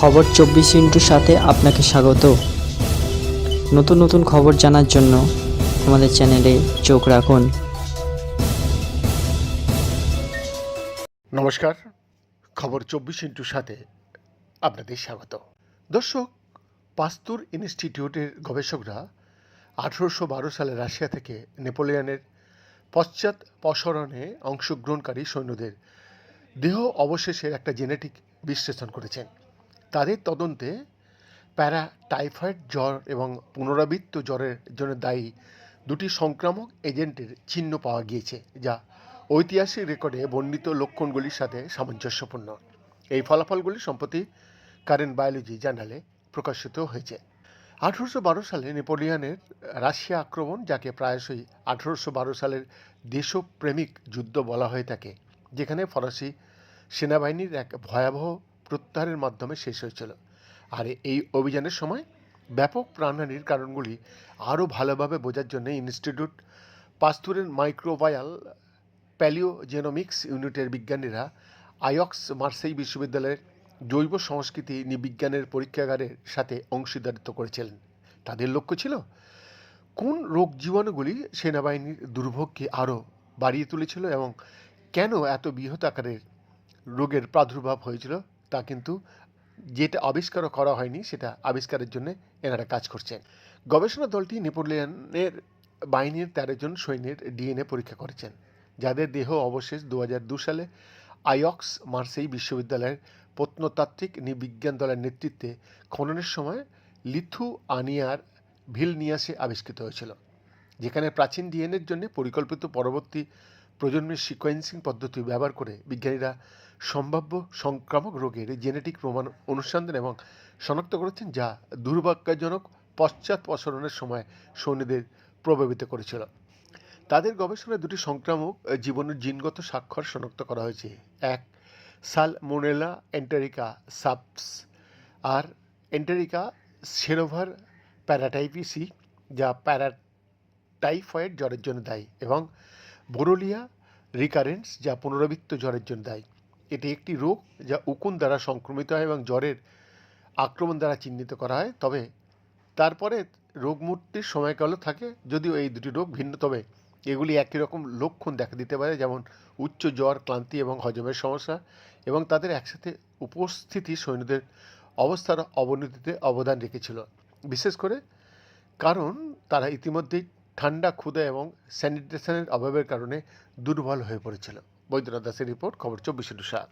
খবর চব্বিশ ইন্টুর সাথে আপনাকে স্বাগত। নতুন নতুন খবর জানার জন্য আমাদের চ্যানেলে চোখ রাখুন। নমস্কার, খবর চব্বিশ ইন্টুর সাথে আপনাদের স্বাগত। দর্শক, পাস্তুর ইনস্টিটিউটের গবেষকরা আঠেরোশো বারো সালে রাশিয়া থেকে নেপোলিয়ানের পশ্চাৎ পসরণে অংশগ্রহণকারী সৈন্যদের দেহ অবশেষের একটা জেনেটিক বিশ্লেষণ করেছেন। তাদের তদন্তে প্যারা টাইফয়েড জ্বর এবং পুনরাবৃত্ত জ্বরের জন্য দায়ী দুটি সংক্রামক এজেন্টের চিহ্ন পাওয়া গিয়েছে, যা ঐতিহাসিক রেকর্ডে বর্ণিত লক্ষণগুলির সাথে সামঞ্জস্যপূর্ণ। এই ফলাফলগুলি সম্প্রতি কারেন্ট বায়োলজি জার্নালে প্রকাশিত হয়েছে। আঠেরোশো বারো সালে নেপোলিয়ানের রাশিয়া আক্রমণ, যাকে প্রায়শই আঠেরোশো বারো সালের দেশপ্রেমিক যুদ্ধ বলা হয়ে থাকে, যেখানে ফরাসি সেনাবাহিনীর এক ভয়াবহ প্রত্যাহারের মাধ্যমে শেষ হয়েছিল। আর এই অভিযানের সময় ব্যাপক প্রাণহানির কারণগুলি আরও ভালোভাবে বোঝার জন্য ইনস্টিটিউট পাস্তুরের মাইক্রোবায়াল প্যালিওজেনোমিক্স ইউনিটের বিজ্ঞানীরা আয়ক্স মার্সেই বিশ্ববিদ্যালয়ের জৈব সংস্কৃতি বিজ্ঞানের পরীক্ষাগারের সাথে অংশীদারিত্ব করেছিলেন। তাদের লক্ষ্য ছিল, কোন রোগ জীবাণুগুলি সেনাবাহিনীর দুর্ভোগকে আরও বাড়িয়ে তুলেছিল এবং কেন এত বৃহৎ আকারের রোগের প্রাদুর্ভাব হয়েছিল তা কিন্তু যেটা আবিষ্কার করা হয়নি, সেটা আবিষ্কারের জন্য এনারা কাজ করছেন। গবেষণা দলটি নেপোলিয়নের বাহিনীর তেরো জন সৈন্যের ডিএনএ পরীক্ষা করেছেন, যাদের দেহ অবশেষ দু সালে আইঅক্স মার্সেই বিশ্ববিদ্যালয়ের প্রত্নতাত্ত্বিক বিজ্ঞান দলের নেতৃত্বে খননের সময় লিথুআনিয়ার ভিলনিয়াসে আবিষ্কৃত হয়েছিল, যেখানে প্রাচীন ডিএনএর জন্য পরিকল্পিত পরবর্তী প্রজন্মের সিকোয়েন্সিং পদ্ধতি ব্যবহার করে বিজ্ঞানীরা সম্ভাব্য সংক্রামক রোগের জেনেটিক প্রমাণ অনুসন্ধান এবং শনাক্ত করেছেন যা দুর্ভাগ্যজনক পশ্চাৎ প্রসারণের সময় সৈন্যদের প্রভাবিত করেছিল। তাদের গবেষণায় দুটি সংক্রামক জীবনের জিনগত স্বাক্ষর শনাক্ত করা হয়েছে। এক সালমোনেলা এন্টারিকা সাপস আর এন্টারিকা সেরোভার প্যারাটাইপিসি যা প্যারাটাইফয়েড জ্বরের জন্য দায়ী এবং বোরোলিয়া রিকারেন্স যা পুনরাবৃত্ত জ্বরের জন্য দায়ী। এটি একটি রোগ যা উকুন দ্বারা সংক্রমিত হয় এবং জ্বরের আক্রমণ দ্বারা চিহ্নিত করা হয়। তবে তারপরে রোগ মুক্তির সময়কালও থাকে, যদিও এই দুটি রোগ ভিন্ন। তবে এগুলি একই রকম লক্ষণ দেখা দিতে পারে, যেমন উচ্চ জ্বর, ক্লান্তি এবং হজমের সমস্যা এবং তাদের একসাথে উপস্থিতি সৈন্যদের অবস্থার অবনতিতে অবদান রেখেছিল। বিশেষ করে কারণ তারা ইতিমধ্যেই ঠান্ডা ক্ষুদা এবং স্যানিটেশনের অভাবের কারণে দুর্বল হয়ে পড়েছিল। বৈদ্যনাথ দাসের রিপোর্ট, খবর চব্বিশে সাত